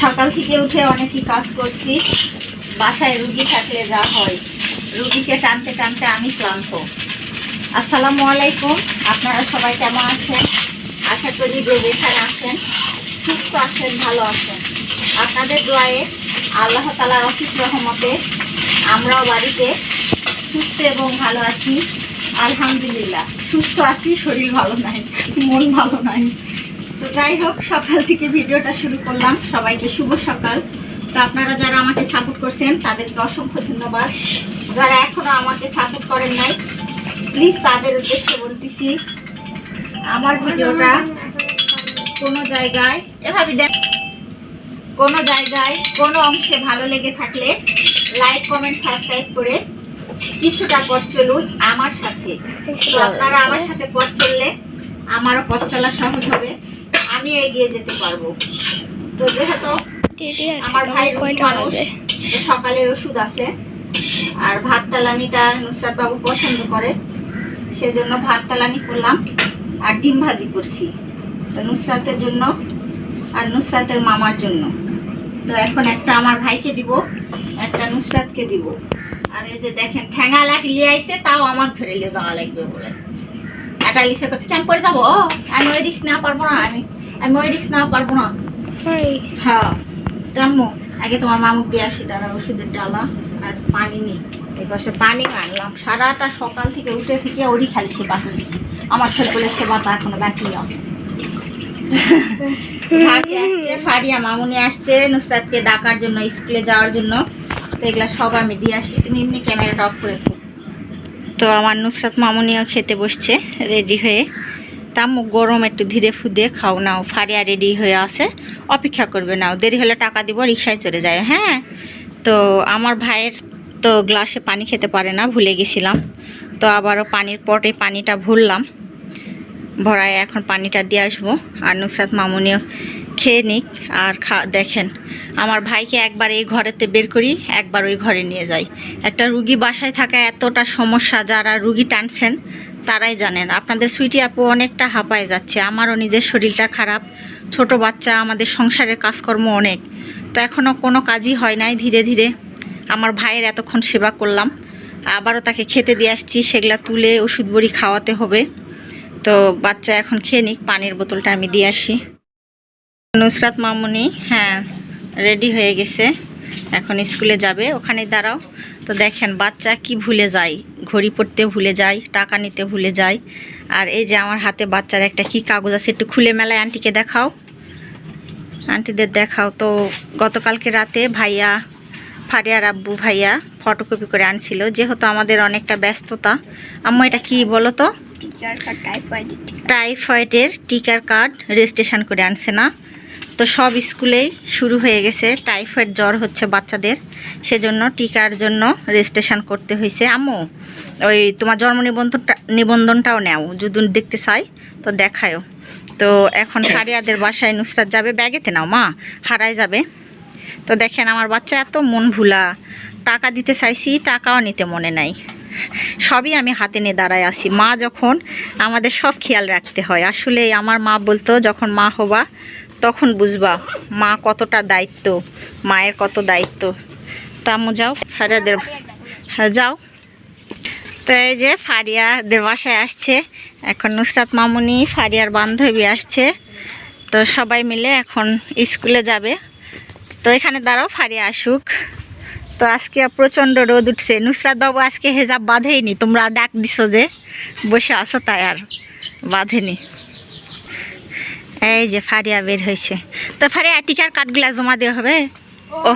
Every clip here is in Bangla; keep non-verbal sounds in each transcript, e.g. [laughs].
সকাল থেকে উঠে অনেকই কাজ করছি। বাসায় রুগী থাকলে যা হয়। রুগীকে টানতে টানতে আমি ক্লান্ত। আসসালামু আলাইকুম। আপনারা সবাই কেমন আছেন? আশা করি যে যেখানে আছেন, সুস্থ আছেন, ভালো আছেন। আপনাদের দোয়ায়ে আল্লাহ তালার অসিত রহমতে আমরাও বাড়িতে সুস্থ এবং ভালো আছি। আলহামদুলিল্লাহ। সুস্থ আছি, শরীর ভালো নাই, মন ভালো নাই। যাই হোক, সকাল থেকে ভিডিওটা শুরু করলাম। সবাইকে শুভ সকাল। তো আপনারা যারা আমাকে সাপোর্ট করছেন, তাদেরকে অসংখ্য ধন্যবাদ। যারা এখনও আমাকে সাপোর্ট করেন নাই প্লিজ তাদের উদ্দেশ্যে বলতেছি, আমার ভিডিওটা কোনো জায়গায়, এভাবে দেখ, কোনো জায়গায়, কোনো অংশে ভালো লেগে থাকলে লাইক কমেন্ট সাবস্ক্রাইব করে কিছুটা পথ চলুন আমার সাথে। তো আপনারা আমার সাথে পথ চললে আমারও পথ চলা সহজ হবে। আমি এগিয়ে যেতে পারব। তো যেহেতু আমার ভাই মানুষ সকালের ওষুধ আছে আর ভাত তালানিটা নুসরাত বাবু পছন্দ করে সেজন্য ভাত তালানি করলাম আর ডিম ভাজি করছি। তো নুসরাতের জন্য আর নুসরাতের মামার জন্য। তো এখন একটা আমার ভাইকে দিব একটা নুসরাতকে দিব। আর এই যে দেখেন ঠ্যাঙা লাঠি আইছে তাও আমার ধরে লিয়ে দেওয়া লাগবে বলে। একটা লিসে করছে কেমন করে যাব? আমি ওই রিক্স না পারব না আমি আমি ওই রিক্স না পারব না। হ্যাঁ। তেমন আগে তোমার মামুক দিয়ে আসি তারা ওষুধের ডালা আর পানি নেই এই পাশে পানি আনলাম সারাটা সকাল থেকে উঠে থেকে ওরই খালি সেবা করেছি। আমার ছেলেগুলোর সেবা তো এখনও বাকি আছে। [laughs] ভাবি আসছে ফারিয়া মামুনি আসছে নুসরাতকে ডাকার জন্য স্কুলে যাওয়ার জন্য। তো এগুলা সব আমি দিয়ে আসি। তুমি এমনি ক্যামেরাটা অফ করে থাকো। তো আমার নুসরাত মামুনিও খেতে বসছে রেডি হয়ে। মুখ গরম একটু ধীরে ফুদে খাও নাও ফারিয়া রেডি হয়ে আছে। অপেক্ষা করবে নাও, দেরি হলে টাকা দিব, রিক্সায় চলে যায় হ্যাঁ? তো আমার ভাইয়ের তো গ্লাসে পানি খেতে পারে না, ভুলে গেছিলাম। তো আবারও পানির পটে পানিটা ভরলাম। ভরায় এখন পানিটা দিয়ে আসব। আর নুসরাত মামুনিও খেয়ে নিক, আর খা, দেখেন, আমার ভাইকে একবার এই ঘরেতে বের করি, একবার ওই ঘরে নিয়ে যাই। একটা রুগী বাসায় থাকা এতটা সমস্যা, যারা রুগী টানছেন তারাই জানেন। আপনাদের সুইটি আপু অনেকটা হাঁপায় যাচ্ছে। আমারও নিজের শরীরটা খারাপ। ছোট বাচ্চা, আমাদের সংসারের কাজকর্ম অনেক। তো এখনও কোনো কাজই হয় নাই ধীরে ধীরে। আমার ভাইয়ের এতক্ষণ সেবা করলাম। আবারও তাকে খেতে দিয়ে আসছি। সেগুলা তুলে ওষুধ বড়ি খাওয়াতে হবে। তো বাচ্চা এখন খেয়ে নিক। পানির বোতলটা আমি দিয়ে আসি। নুসরাত মামুনি হ্যাঁ রেডি হয়ে গেছে। এখন স্কুলে যাবে। ওখানে দাঁড়াও। তো দেখেন বাচ্চা কি ভুলে যায়? ঘড়ি পড়তে ভুলে যায় টাকা নিতে ভুলে যায়। আর এই যে আমার হাতে বাচ্চার একটা কি কাগজ আছে একটু খুলে মেলায় আন্টিকে দেখাও। আন্টিদের দেখাও। তো গতকালকে রাতে ভাইয়া ফারিয়ার আব্বু ভাইয়া ফটোকপি করে আনছিল। যেহেতু আমাদের অনেকটা ব্যস্ততা। আম্মু এটা কি বলো তো? টাইফয়েডের টিকার কার্ড রেজিস্ট্রেশন করে আনছে না? তো সব স্কুলেই শুরু হয়ে গেছে। টাইফয়েড জ্বর হচ্ছে বাচ্চাদের। সেজন্য টিকার জন্য রেজিস্ট্রেশন করতে হয়েছে। আম্মু ওই তোমার জন্ম নিবন্ধনটা নিবন্ধনটাও নেও যদি দেখতে চাই তো দেখায়ও। তো এখন [coughs] হারিয়াদের বাসায় নুসরাত যাবে ব্যাগেতে নাও মা হারায় যাবে। তো দেখেন আমার বাচ্চা এত মন ভুলা টাকা দিতে চাইছি টাকাও নিতে মনে নাই। সবই আমি হাতে নিয়ে দাঁড়ায় আছি। মা যখন আমাদের সব খেয়াল রাখতে হয়। আসলে আমার মা বলতো যখন মা হবা তখন বুঝবা মা কতটা দায়িত্ব, মায়ের কত দায়িত্ব। তামু যাও, ফারিয়াদের হ্যাঁ যাও। তো এই যে ফারিয়াদের বাসায় আসছে, এখন নুসরাত মামুনি, ফারিয়ার বান্ধবী আসছে। তো সবাই মিলে এখন স্কুলে যাবে। তো এখানে দাঁড়াও, ফারিয়া আসুক। তো আজকে প্রচণ্ড রোদ উঠছে। নুসরাত বাবু আজকে হেজাব বাঁধেইনি, তোমরা ডাক দিছো যে, বসে আছো তাই আর বাঁধেনি। এই যে ফারিয়া বের হয়েছে। তো ফারিয়া টিকার কার্ডগুলা জমা দেওয়া হবে। ও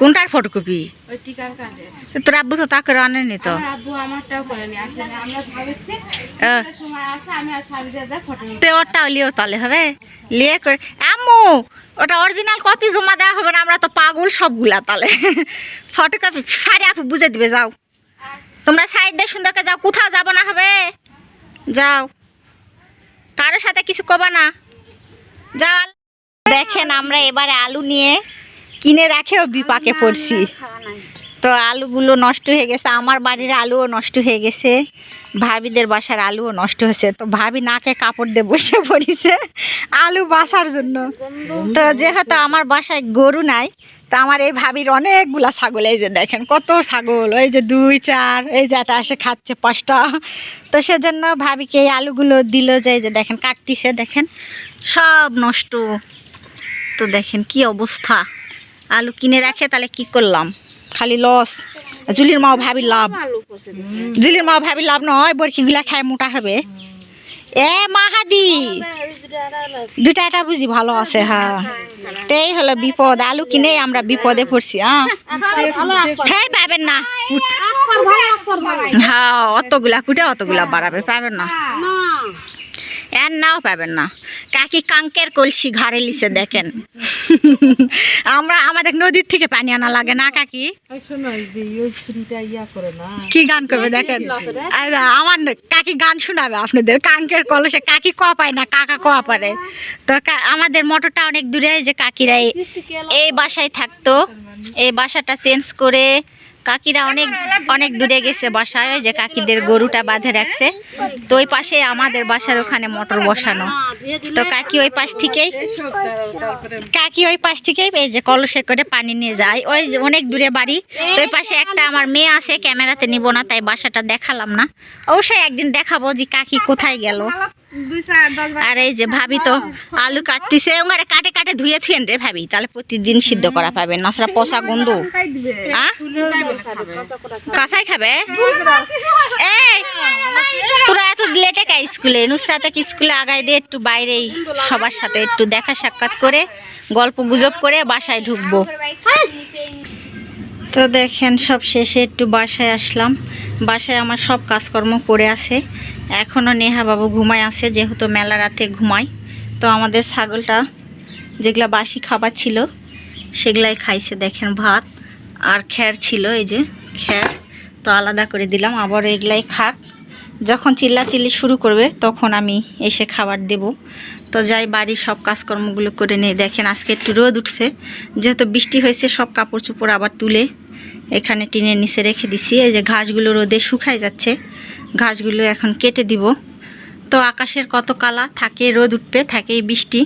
কোনটার ফটোকপি তোর আব্বু তো তা? করে আনেনি তো তো ওরটাও লিও তাহলে হবে? লিয়ে করে আম্মু ওটা অরিজিনাল কপি জমা দেওয়া হবে না আমরা তো পাগল সবগুলা তাহলে। ফটোকপি সারি আপু বুঝে দিবে যাও। তোমরা সাইড দিয়ে সুন্দরকে যাও কোথাও যাব না হবে? যাও কারোর সাথে কিছু কবা না যাও দেখেন আমরা এবারে আলু নিয়ে কিনে রাখেও বিপাকে পড়ছি তো আলুগুলো নষ্ট হয়ে গেছে, আমার বাড়ির আলুও নষ্ট হয়ে গেছে, ভাবিদের বাসার আলুও নষ্ট হয়েছে। তো ভাবি নাকে কাপড় দিয়ে বসে পড়েছে আলু বাসার জন্য। তো যেহেতু আমার বাসায় গরু নাই, তো আমার এই ভাবির অনেকগুলা ছাগল, এই যে দেখেন কত ছাগল, এই যে দুই, চার, এই যে একটা এসে খাচ্ছে পাঁচটা। তো সেজন্য ভাবিকে এই আলুগুলো দিল যে, এই যে দেখেন কাটতিছে, দেখেন সব নষ্ট। তো দেখেন কি অবস্থা। আলু কিনে রাখে, তাহলে কি করলাম? খালি লস জুলির মাও ভাবি লাভ। জুলির মাও ভাবি লাভ নয় বরকিগুলা খায় মোটা হবে। এ মাহাদি দুটা একটা বুঝি ভালো আছে হ্যাঁ। তেই হলো বিপদ আলু কিনে আমরা বিপদে পড়ছি হ্যাঁ। পাবেন না। হ্যাঁ অতগুলা কুটে অতগুলা বাড়াবে পাবেন না। এর নাও পাবেন না। কাকি কাঙ্কের কলসি ঘাড়ে লিছে দেখেন। আমরা আমাদের নদীর থেকে পানি আনা লাগে না কাকি? কি গান করবে দেখেন? আমার কাকি গান শোনাবে আপনাদের। কাঙ্কের কলসে কাকি কোয়া পায় না কাকা কোয়া পারে। তো আমাদের মোটরটা অনেক দূরে যে কাকিরা এই- এই বাসায় থাকতো। এই বাসাটা চেঞ্জ করে কাকিরা অনেক অনেক দূরে গেছে বাসায় যে কাকিদের গরুটা বাঁধে রাখছে। তো ওই পাশে আমাদের বাসার ওখানে মোটর বসানো। তো কাকি ওই পাশ থেকেই, কাকি ওই পাশ থেকেই এই যে কলসে করে পানি নিয়ে যায়। ওই অনেক দূরে বাড়ি, তো ওই পাশে একটা আমার মেয়ে আছে, ক্যামেরাতে নিব না, তাই বাসাটা দেখালাম না। অবশ্যই একদিন দেখাবো যে কাকি কোথায় গেল। আর এই যে ভাবি তো আলু কাটতেছে ওখানে কাটে কাটে ধুয়ে থুয়েন রে ভাবি তাহলে প্রতিদিন সিদ্ধ করা পাবেন না সেটা পচা গন্ধ। কাঁচাই খাবে? এই তোরা এত লেটে কা স্কুলে? নুসরাতে কি স্কুলে আগাই দিয়ে একটু বাইরেই সবার সাথে একটু দেখা সাক্ষাৎ করে গল্প গুজব করে বাসায় ঢুকবো। তো দেখেন সব শেষে একটু বাসায় আসলাম। বাসায় আমার সব কাজকর্ম পড়ে আছে। এখনও নেহা বাবু ঘুমায় আছে, যেহেতু মেলা রাতে ঘুমায়। তো আমাদের ছাগলটা যেগুলা বাসি খাবার ছিল, সেগুলাই খাইছে, দেখেন ভাত আর খ্যার ছিল, এই যে খ্যার। তো আলাদা করে দিলাম, আবার এগুলাই খাক। যখন চিল্লাচিল্লি শুরু করবে, তখন আমি এসে খাবার দেব। তো যাই, বাড়ির সব কাজকর্মগুলো করে নিয়ে দেখেন, আজকে একটু রোদ উঠছে। যেহেতু বৃষ্টি হয়েছে, সব কাপড় চোপড় আবার তুলে এখানে টিনের নিচে রেখে দিছি। এই যে ঘাসগুলো রোদে শুকায় যাচ্ছে, ঘাসগুলো এখন কেটে দিব। তো আকাশের কত কালা, থাকে রোদ উঠবে থাকে বৃষ্টি।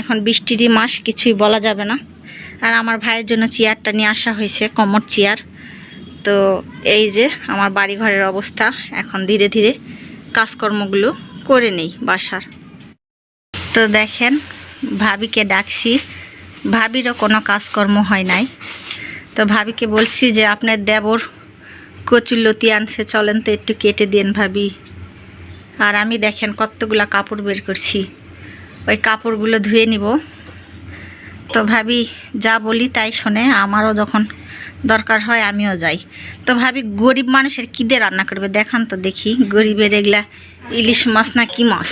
এখন বৃষ্টিরই মাস, কিছুই বলা যাবে না। আর আমার ভাইয়ের জন্য চেয়ারটা নিয়ে আসা হয়েছে কমর চেয়ার। তো এই যে আমার বাড়ি ঘরের অবস্থা, এখন ধীরে ধীরে কাজকর্মগুলো করে নেই বাসার। তো দেখেন, ভাবিকে ডাকছি, ভাবিরও কোনো কাজকর্ম হয় নাই। তো ভাবিকে বলছি যে আপনার দেবর কচুল্লতি আনছে, চলেন তো একটু কেটে দেন ভাবি। আর আমি দেখেন কতগুলা কাপড় বের করছি। ওই কাপড়গুলো ধুয়ে নিব। তো ভাবি যা বলি তাই শোনে, আমারও যখন দরকার হয় আমিও যাই। তো ভাবি, গরিব মানুষের কী দিয়ে রান্না করবে? দেখান তো দেখি, গরিবের এগুলা ইলিশ মাছ না কি মাছ?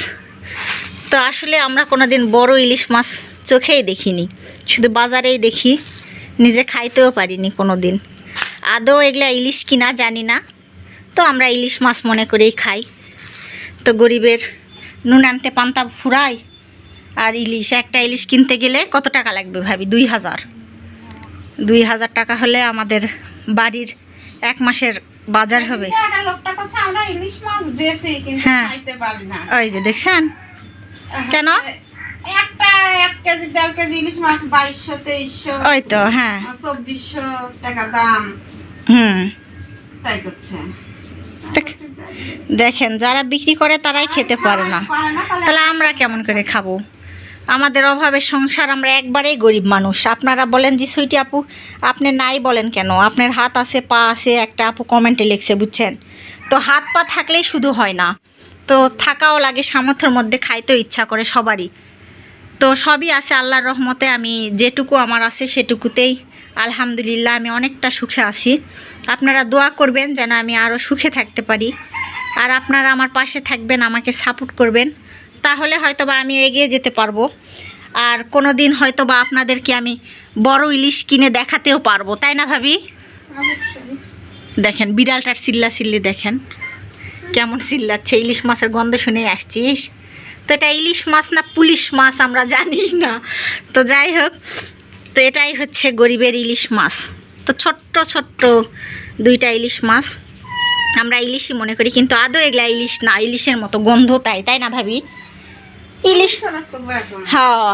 তো আসলে আমরা কোনোদিন বড় ইলিশ মাছ চোখেই দেখিনি, শুধু বাজারেই দেখি। নিজে খাইতেও পারিনি কোনো দিন আদৌ এগুলা ইলিশ কিনা জানি না। তো আমরা ইলিশ মাছ মনে করেই খাই। তো গরিবের নুন আনতে পান্তা ফুরাই আর ইলিশ একটা ইলিশ কিনতে গেলে কত টাকা লাগবে ভাবি? দুই হাজার। দুই হাজার টাকা হলে আমাদের বাড়ির এক মাসের বাজার হবে। হ্যাঁ। ওই যে দেখছেন? কেন? একটা এক কেজি দেড় কেজি ইলিশ মাছ বাইশশো তেইশশো ওই তো হ্যাঁ। চব্বিশশো টাকা দাম। হুম। তাই করছে। দেখেন যারা বিক্রি করে তারাই খেতে পারে না। তাহলে তাহলে আমরা কেমন করে খাব? আমাদের অভাবে সংসার আমরা একবারেই গরিব মানুষ। আপনারা বলেন যে সুইটি আপু আপনি নাই বলেন কেন? আপনার হাত আছে পা আছে একটা আপু কমেন্টে লিখছে বুঝছেন? তো হাত পা থাকলেই শুধু হয় না। তো থাকাও লাগে সামর্থ্যের মধ্যে খাইতেও ইচ্ছা করে সবারই। তো সবই আছে আল্লাহর রহমতে আমি যেটুকু আমার আছে সেটুকুতেই। আলহামদুলিল্লাহ আমি অনেকটা সুখে আছি। আপনারা দোয়া করবেন যেন আমি আরও সুখে থাকতে পারি। আর আপনারা আমার পাশে থাকবেন আমাকে সাপোর্ট করবেন। তাহলে হয়তো বা আমি এগিয়ে যেতে পারব। আর কোনো দিন হয়তো বা আপনাদেরকে আমি বড় ইলিশ কিনে দেখাতেও পারব। তাই না ভাবি? দেখেন বিড়ালটার চিল্লা চিল্লি দেখেন। কেমন চিল্লাচ্ছে ইলিশ মাছের গন্ধ শুনেই আসছিস? তো এটা ইলিশ মাছ না পুলিশ মাছ আমরা জানি না। তো যাই হোক, তো এটাই হচ্ছে গরিবের ইলিশ মাছ। তো ছোট্ট ছোট্ট দুইটা ইলিশ মাছ। আমরা ইলিশই মনে করি, কিন্তু আদৌ এগুলা ইলিশ না, ইলিশের মতো গন্ধ তাই তাই না ভাবি? ইলিশ হ্যাঁ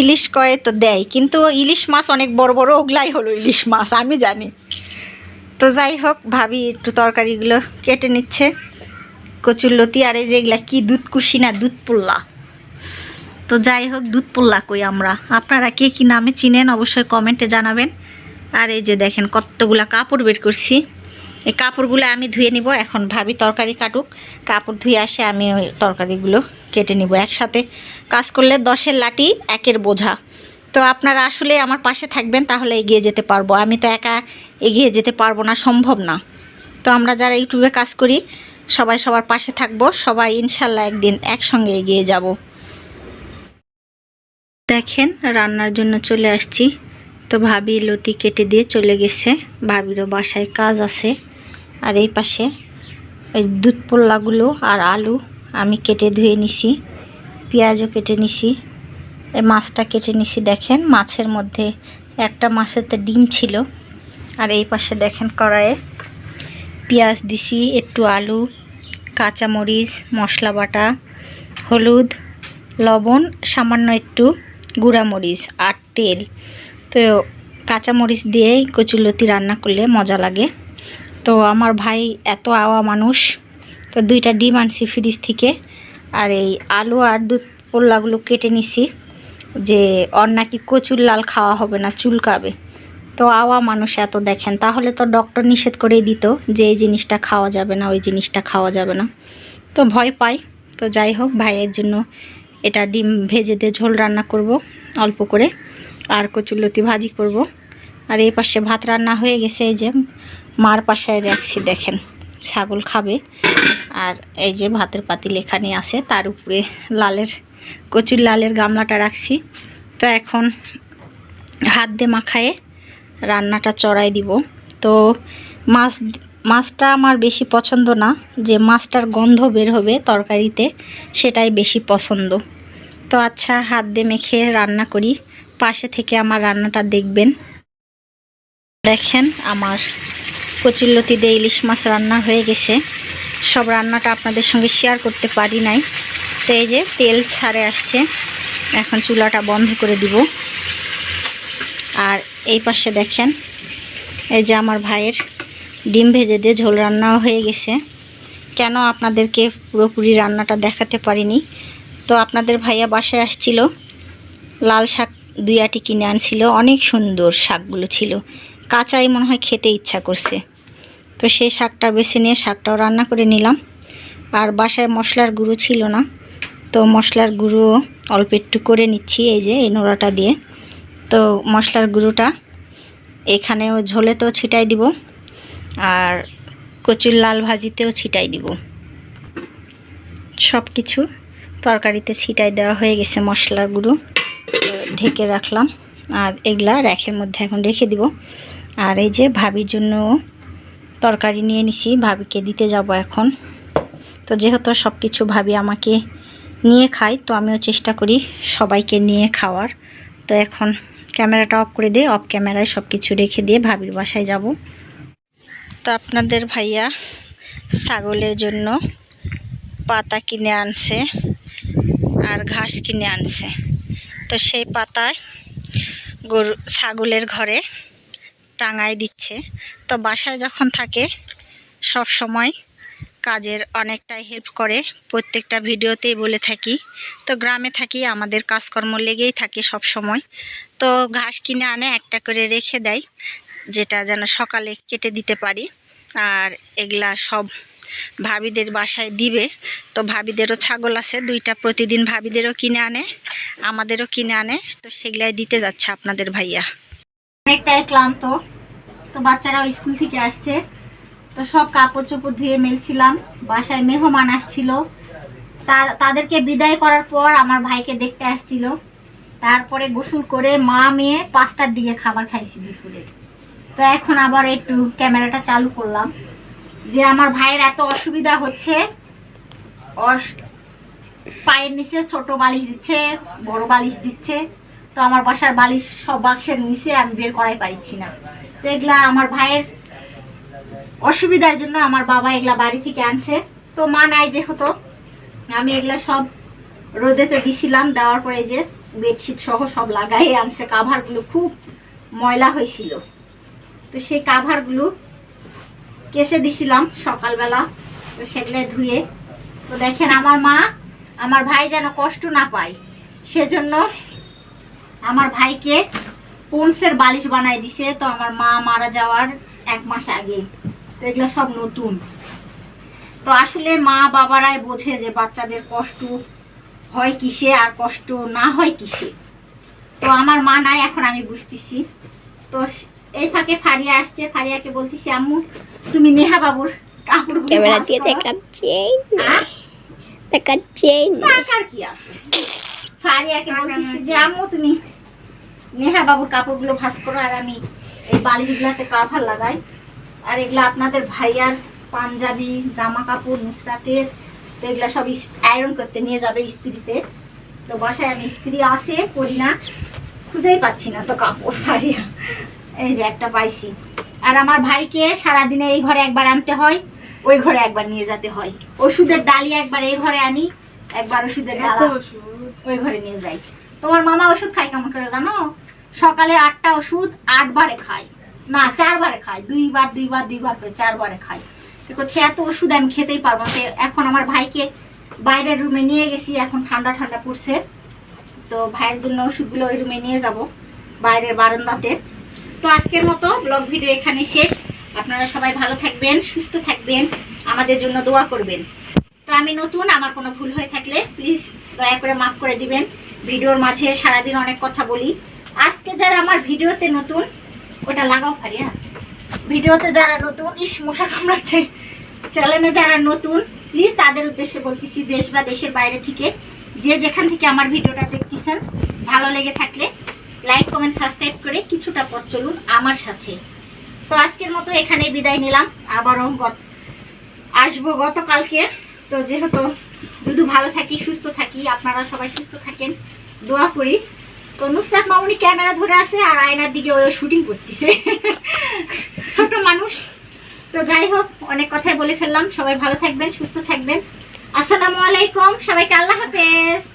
ইলিশ করে তো দেয়, কিন্তু ইলিশ মাছ অনেক বড় বড়, ওগুলাই হলো ইলিশ মাছ, আমি জানি। তো যাই হোক, ভাবি একটু তরকারিগুলো কেটে নিচ্ছে। কচুর লতি আর এই যে এগুলা কি দুধ কুশি না দুধ পুল্লা? তো যাই হোক, দুধ পুল্লা কই আমরা? আপনারা কে কি নামে চিনেন অবশ্যই কমেন্টে জানাবেন। আর এই যে দেখেন কতগুলা কাপড় বের করছি। এই কাপড়গুলো আমি ধুয়ে নিব, এখন ভাবি তরকারি কাটুক। কাপড় ধুয়ে আসে আমি ওই তরকারিগুলো কেটে নিব একসাথে। কাজ করলে দশের লাঠি, একের বোঝা। তো আপনারা আসলে আমার পাশে থাকবেন, তাহলে এগিয়ে যেতে পারব। আমি তো একা এগিয়ে যেতে পারব না, সম্ভব না। তো আমরা যারা ইউটিউবে কাজ করি সবাই সবার পাশে থাকব, সবাই ইনশাল্লাহ একদিন একসঙ্গে এগিয়ে যাব। দেখেন, রান্নার জন্য চলে আসছি। তো ভাবি লতি কেটে দিয়ে চলে গেছে। ভাবিরও বাসায় কাজ আছে। আর এই পাশে এই দুধ পোল্লাগুলো আর আলু আমি কেটে ধুয়ে নিছি, পেঁয়াজও কেটে নিছি এই মাছটা কেটে নিছি। দেখেন, মাছের মধ্যে একটা মাছেতে ডিম ছিল। আর এই পাশে দেখেন কড়াইয়ে পেঁয়াজ দিছি, একটু আলু, কাঁচামরিচ, মশলা বাটা, হলুদ, লবণ, সামান্য একটু গুঁড়ামরিচ আর তেল। তো কাঁচামরিচ দিয়েই কচুলতি রান্না করলে মজা লাগে। তো আমার ভাই এত আওয়া মানুষ, তো দুইটা ডিম আনছি ফ্রিজ থেকে আর এই আলু আর দুধ পোল্লাগুলো কেটে নিছি যে ওর নাকি কচুর লাল খাওয়া হবে না, চুলকাবে। তো আওয়া মানুষ এত দেখেন, তাহলে তো ডক্টর নিষেধ করেই দিত যে এই জিনিসটা খাওয়া যাবে না, ওই জিনিসটা খাওয়া যাবে না। তো ভয় পাই, তো যাই হোক, ভাইয়ের জন্য এটা ডিম ভেজে দিয়ে ঝোল রান্না করব, অল্প করে, আর কচুরলতি ভাজি করব। আর এই পাশে ভাত রান্না হয়ে গেছে, এই যে মার পাশায় রাখছি, দেখেন, ছাগল খাবে। আর এই যে ভাতের পাতিল এখানে আছে, তার উপরে লালের, কচুর লালের গামলাটা রাখছি। তো এখন হাত দিয়ে মাখায়ে রান্নাটা চড়াই দিব। তো মাছ, মাছটা আমার বেশি পছন্দ না। যে মাছটার গন্ধ বের হবে তরকারিতে, সেটাই বেশি পছন্দ। তো আচ্ছা হাত দিয়ে মেখে রান্না করি। পাশে থেকে আমার রান্নাটা দেখবেন। দেখেন, আমার কচুল্লতি দিয়ে ইলিশ মাছ রান্না হয়ে গেছে। সব রান্নাটা আপনাদের সঙ্গে শেয়ার করতে পারি নাই। তো এই যে তেল ছাড়ে আসছে। এখন চুলাটা বন্ধ করে দিব। আর এই পাশে দেখেন, এই যে আমার ভাইয়ের ডিম ভেজে দিয়ে ঝোল রান্নাও হয়ে গেছে। কেন আপনাদেরকে পুরোপুরি রান্নাটা দেখাতে পারিনি? তো আপনাদের ভাইয়া বাসায় আসছিল, লাল শাক দুই আটি কিনে আনছিল, অনেক সুন্দর শাকগুলো ছিল। কাঁচাই মনে হয় খেতে ইচ্ছা করছে। তো সেই শাকটা বেছে নিয়ে শাকটাও রান্না করে নিলাম। আর বাসায় মশলার গুঁড়ো ছিল না, তো মশলার গুঁড়ো অল্প একটু করে নিচ্ছি, এই যে এই নোড়াটা দিয়ে। তো মশলার গুঁড়োটা। এখানেও ঝোলেতেও ছিটাই দিব আর কচুর লাল ভাজিতেও ছিটাই দিব। সব কিছু তরকারিতে ছিটাই দেওয়া হয়ে গেছে মশলার গুঁড়ো। ঢেকে রাখলাম আর এগুলা র্যাকের মধ্যে এখন রেখে দিব। আর এই যে ভাবির জন্য তরকারি নিয়ে নিছি, ভাবিকে দিতে যাব এখন। তো যেহেতু সব কিছু ভাবি আমাকে নিয়ে খাই তো আমিও চেষ্টা করি সবাইকে নিয়ে খাওয়ার। তো এখন ক্যামেরাটা অফ করে দিয়ে, অফ ক্যামেরায় সব কিছু রেখে দিয়ে ভাবির বাসায় যাব। তো আপনাদের ভাইয়া ছাগলের জন্য পাতা কিনে আনছে আর ঘাস কিনে আনছে। তো সেই পাতায় গরু, ছাগলের ঘরে টাঙায় দিচ্ছে। তো বাসায় যখন থাকে সব সময় কাজের অনেকটাই হেল্প করে। প্রত্যেকটা ভিডিওতেই বলে থাকি। তো গ্রামে থাকি, আমাদের কাজকর্ম লেগেই থাকে সব সময় তো ঘাস কিনে আনে, একটা করে রেখে দেয়, যেটা যেন সকালে কেটে দিতে পারি। আর এগুলা সব ভাবিদের বাসায় দিবে। তো ভাবিদেরও ছাগল আছে, দুইটা প্রতিদিন ভাবিদেরও কিনে আনে, আমাদেরও কিনে আনে। তো সেগুলাই দিতে যাচ্ছে আপনাদের ভাইয়া। অনেকটাই ক্লান্ত। তো বাচ্চারাও স্কুল থেকে আসছে। তো সব কাপড় চোপড় ধুয়ে মেলছিলাম, বাসায় মেহমান আসছিল। তার, তাদেরকে বিদায় করার পর আমার ভাইকে দেখতে আসছিল। তারপরে গোসল করে মা মেয়ে পাঁচটার দিকে খাবার খাইছি দুপুরে। তো এখন আবার একটু ক্যামেরাটা চালু করলাম। যে আমার ভাইয়ের এত অসুবিধা হচ্ছে পায়ের নিচে ছোট বালিশ দিচ্ছে, বড় বালিশ দিচ্ছে। তো আমার বাসার বালিশ সব বাক্সের নিচে আমি বের করাই পারছি না। তো এগুলা আমার ভাইয়ের অসুবিধার জন্য আমার বাবা এগুলা বাড়ি থেকে আনছে। তো মা নাই যেহেতু, আমি এগুলা সব রোদেতে দিছিলাম, দেওয়ার পরে যে বেডশিট সহ সব লাগাই আনছে। কাভারগুলো খুব ময়লা হয়েছিল। তো সেই কাভারগুলো কেসে দিছিলাম সকালবেলা, তো সেগুলো ধুয়ে। তো দেখেন আমার মা, আমার ভাই যেন কষ্ট না পায়, সেজন্য আমার ভাইকে পন্সের বালিশ বানাই দিছে। তো আমার মা মারা যাওয়ার এক মাস আগে। এগুলো সব নতুন। তো আসলে মা বাবারাই বোঝে যে বাচ্চাদের কষ্ট হয় কিসে আর কষ্ট না হয় কিসে। তো আমার মা নাই এখন আমি বুঝতেছি। তো এই ফাঁকে ফারিয়া আসছে ফারিয়াকে বলতেছি আম্মু তুমি নেহা বাবুর কাপড় ক্যামেরা দিয়ে দেখাচ্ছেই না। দেখাচ্ছেই না। টাকার কি আছে? ফারিয়াকে বলতেছি যে আম্মু তুমি নেহা বাবুর কাপড়গুলো ভাঁজ করো আর আমি এই বালিশগুলোতে কাভার লাগাই। আর এগুলো আপনাদের ভাইয়ার পাঞ্জাবি জামা কাপড় নুসরাতের তো এগুলো সব আয়রন করতে নিয়ে যাবে ইস্ত্রিতে। তো বাসায় আমি ইস্ত্রি আসে করি না খুঁজেই পাচ্ছি না তো কাপড় ফারিয়া এই যে একটা পাইছি। আর আমার ভাইকে সারাদিনে এই ঘরে একবার আনতে হয় ওই ঘরে একবার নিয়ে যেতে হয়। ওষুধের ডালি একবার এই ঘরে আনি একবার ওষুধের ডালা ওষুধ। ওই ঘরে নিয়ে যাই। তোমার মামা ওষুধ খায় কেমন করে জানো? সকালে আটটা ওষুধ আটবারে খায়। না, চারবারে খায় দুইবার দুইবার দুইবার করে চারবারে তো করছে এত ওষুধ আমি খেতেই পারব না। এখন আমার ভাইকে বাইরের রুমে নিয়ে গেছি, এখন ঠান্ডা ঠান্ডা পড়ছে। তো ভাইয়ের জন্য ওষুধগুলো ওই রুমে নিয়ে যাব, বাইরের বারান্দাতে। তো আজকের মতো ব্লগ ভিডিও এখানে শেষ। আপনারা সবাই ভালো থাকবেন, সুস্থ থাকবেন, আমাদের জন্য দোয়া করবেন। তো আমি নতুন, আমার কোনো ভুল হয়ে থাকলে প্লিজ দয়া করে মাফ করে দিবেন। ভিডিওর মাঝে সারাদিন অনেক কথা বলি। আজকে যারা আমার ভিডিওতে নতুন ওটা লাগাও ফারিয়া ভিডিওতে যারা নতুন, ইস, মশা কামড়াচ্ছে। চ্যানেলে যারা নতুন প্লিজ তাদের উদ্দেশ্যে বলতেছি, দেশ বা দেশের বাইরে থেকে যে যেখান থেকে আমার ভিডিওটা দেখতেছেন, ভালো লেগে থাকলে লাইক কমেন্ট সাবস্ক্রাইব করে কিছুটা পথ চলুন আমার সাথে। তো আজকের মতো এখানে বিদায় নিলাম। আবারও গত আসব গতকালকে। তো যেহেতু যদি ভালো থাকি, সুস্থ থাকি, আপনারা সবাই সুস্থ থাকেন। দোয়া করি। তো নুসরাত মামুনি ক্যামেরা ধরে আছে আর আয়নার দিকে ওই শুটিং করতেছে। ছোট মানুষ। তো যাই হোক, অনেক কথাই বলে ফেললাম। সবাই ভালো থাকবেন, সুস্থ থাকবেন। আসসালামু আলাইকুম। সবাইকে আল্লাহ হাফেজ।